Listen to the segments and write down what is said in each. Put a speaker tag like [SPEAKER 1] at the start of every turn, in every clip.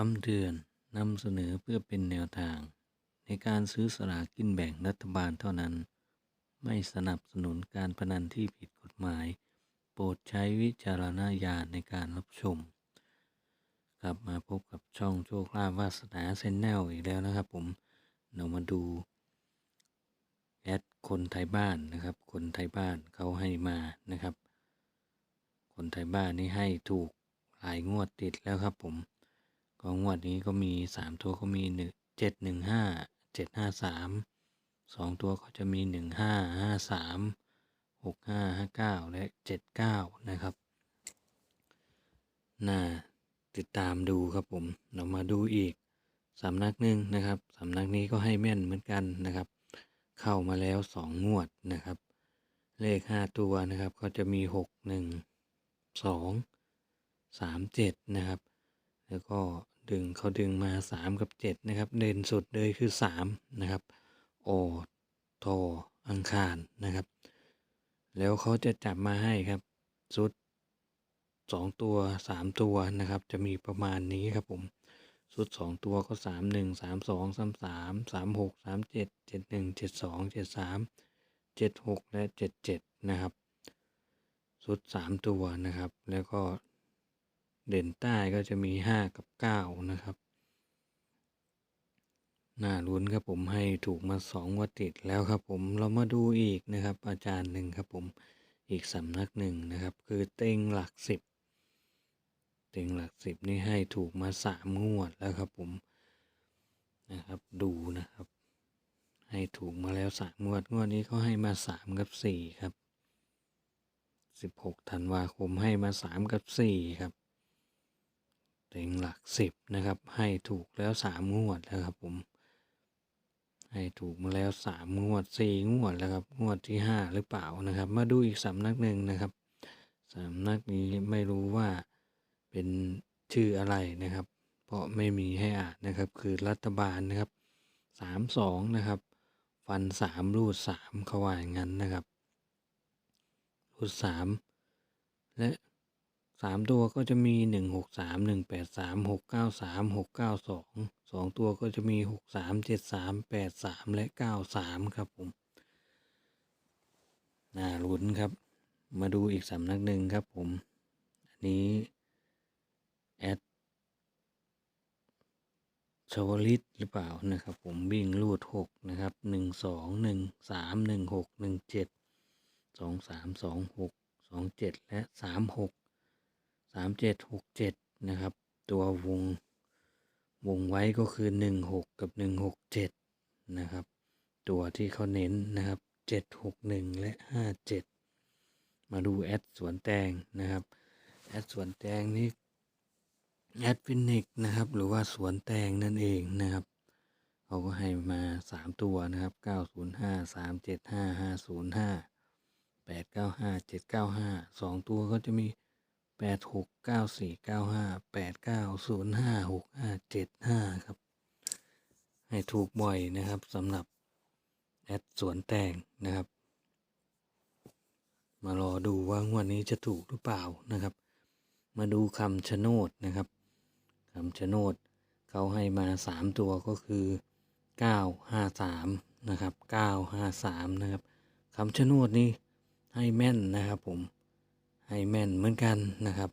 [SPEAKER 1] คำเตือนนำเสนอเพื่อเป็นแนวทาง ในการซื้อสลากกินแบ่งรัฐบาลเท่านั้น ไม่สนับสนุนการพนันที่ผิดกฎหมาย โปรดใช้วิจารณญาณในการรับชม กลับมาพบกับช่องโชคลาภวาสนาเซนแนลอีกแล้วนะครับผมเรามาดูแอดคนไทยบ้านนะครับ คนไทยบ้านเขาให้มานะครับ คนไทยบ้านนี่ให้ถูกหลายงวดติดแล้วครับผม ก็งวดนี้ก็มีสามตัวก็มีหนึ่งเจ็ดหนึ่งห้าเจ็ดห้าสามสองตัวก็จะมีหนึ่งห้าห้าสามหกห้าห้าเก้าและเจ็ดเก้านะครับ น่าติดตามดูครับผม เรามาดูอีกสำนักหนึ่งนะครับสำนักนี้ก็ให้แม่นเหมือนกันนะครับ เข้ามาแล้วสองงวดนะครับ เลขห้าตัวนะครับก็จะมีหกหนึ่งสองสามเจ็ดนะครับ แล้วก็ดึงเขาดึงมาสามกับเจ็ดนะครับ เด่นสุดเลยคือสามนะครับ โอโทอังคารนะครับ แล้วเขาจะจับมาให้ครับชุดสองตัวสามตัวนะครับ จะมีประมาณนี้ครับผมชุดสองตัวก็สามหนึ่งสามสองสามสามสามหกสามเจ็ดเจ็ดหนึ่งเจ็ดสองเจ็ดสามเจ็ดหกและเจ็ดเจ็ดนะครับชุดสามตัวนะครับ แล้วก็ เด่นใต้ก็จะมีห้ากับเก้านะครับ น่าลุ้นครับผมให้ถูกมาสองวัติดแล้วครับผมเรามาดูอีกนะครับ อาจารย์หนึ่งครับผมอีกสำนักหนึ่งนะครับ คือเต็งหลักสิบเต็งหลักสิบนี่ให้ถูกมาสามงวดแล้วครับผมนะครับดูนะครับ ให้ถูกมาแล้วสามงวดงวดนี้เขาให้มาสามกับสี่ครับสิบหกธันวาคมให้มาสามกับสี่ครับ เต็งหลักสิบนะครับ ให้ถูกแล้วสามงวดแล้วครับผม ให้ถูกมาแล้วสามงวดสี่งวดแล้วครับ งวดที่ห้าหรือเปล่านะครับ มาดูอีกสำนักหนึ่งนะครับสำนักนี้ไม่รู้ว่าเป็นชื่ออะไรนะครับ เพราะไม่มีให้อ่านนะครับ คือรัฐบาลนะครับสามสองนะครับ ฟันสามรูดสามเขาว่าอย่างนั้นนะครับรูดสามและ สามตัวก็จะมีหนึ่งหกสามหนึ่งแปดสามหกเก้าสามหกเก้าสองสองตัวก็จะมีหกสามเจ็ดสามแปดสามและเก้าสามครับผมน่าลุ้นครับ มาดูอีกสำนักหนึ่งครับผม อันนี้แอดชวลิตหรือเปล่านะครับ ผมวิ่งลูดหกนะครับหนึ่งสองหนึ่งสามหนึ่งหกหนึ่งเจ็ดสองสามสองหกสองเจ็ดและสามหกามเจ็ดหกเจ็ดนะครับ ตัววงวงไว้ก็คือหนึ่งหกกับหนึ่งหกเจ็ดนะครับ ตัวที่เขาเน้นนะครับเจ็ดหกหนึ่งและห้าเจ็ดมาดูแอดสวนแตงนะครับแอดสวนแตงนี้แอดฟินิกนะครับ หรือว่าสวนแตงนั่นเองนะครับเขาก็ให้มาสามตัวนะครับเก้าศูนย์ห้าสามเจ็ดห้าห้าศูนย์ห้าแปดเก้าห้าเจ็ดเก้าห้าสองตัวก็จะมี แปดหกเก้าสี่เก้าห้าแปดเก้าศูนย์ห้าหกห้าเจ็ดห้าครับ ให้ถูกบ่อยนะครับสำหรับแอดสวนแตงนะครับ มารอดูว่างวดนี้จะถูกหรือเปล่านะครับ มาดูคำชะโนดนะครับคำชะโนดเขาให้มาสามตัวก็คือเก้าห้าสามนะครับเก้าห้าสามนะครับคำชะโนดนี่ให้แม่นนะครับผม ให้แม่นเหมือนกันนะครับ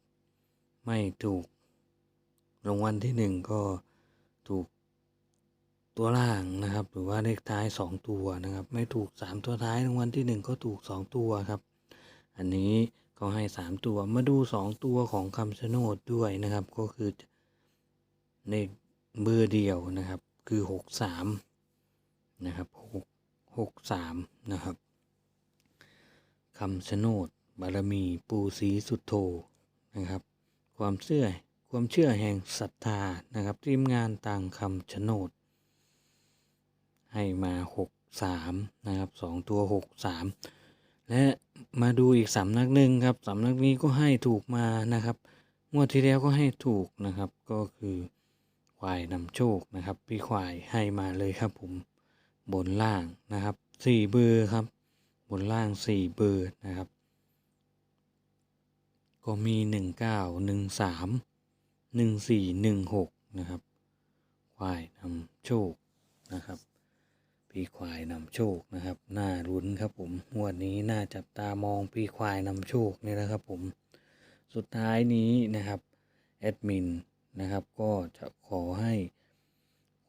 [SPEAKER 1] ไม่ถูกรางวัลที่หนึ่งก็ถูกตัวล่างนะครับ หรือว่าเลขท้ายสองตัวนะครับ ไม่ถูกสามตัวท้ายรางวัลที่หนึ่งก็ถูกสองตัวครับ อันนี้เขาให้สามตัวมาดูสองตัวของคำชะโนดด้วยนะครับ ก็คือในเบอร์เดียวนะครับ คือหกสามนะครับหกหกสามนะครับคำชะโนด บารมีปูสีสุดโทนะครับ ความเชื่อความเชื่อแห่งศรัทธานะครับทีมงานต่างคำชะโนด ให้มาหกสามนะครับสองตัวหกสามและมาดูอีกสำนักหนึ่งครับสำนักนี้ก็ให้ถูกมานะครับงวดที่แล้วก็ให้ถูกนะครับก็คือควายนำโชคนะครับ พี่ควายให้มาเลยครับผมบนล่างนะครับสี่เบอร์ครับ บนล่างสี่เบอร์นะครับ ก็มีหนึ่งเก้าหนึ่งสามหนึ่งสี่หนึ่งหกนะครับ ควายนำโชคนะครับพี่ควายนำโชคนะครับ น่ารุ้นครับผมงวดนี้น่าจับตามองพี่ควายนำโชคเนี่ยนะครับผม สุดท้ายนี้นะครับแอดมินนะครับ ก็จะขอให้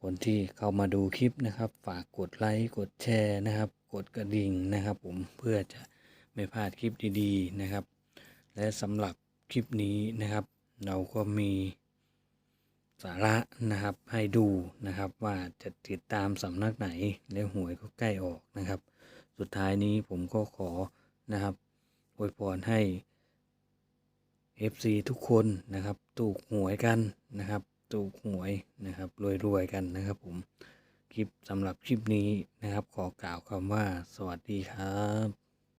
[SPEAKER 1] คนที่เข้ามาดูคลิปนะครับ ฝากกดไลค์กดแชร์นะครับ กดกระดิ่งนะครับ ผมเพื่อจะไม่พลาดคลิปดีๆนะครับ และสำหรับคลิปนี้นะครับ เราก็มีสาระนะครับให้ดูนะครับว่าจะติดตามสำนักไหนและหวยก็ใกล้ออกนะครับ สุดท้ายนี้ผมก็ขอนะครับอวยพรให้ FC ทุกคนนะครับ ถูกหวยกันนะครับ ถูกหวยนะครับรวยๆกันนะครับผมคลิปสำหรับคลิปนี้นะครับ ขอกล่าวคำว่าสวัสดีครับ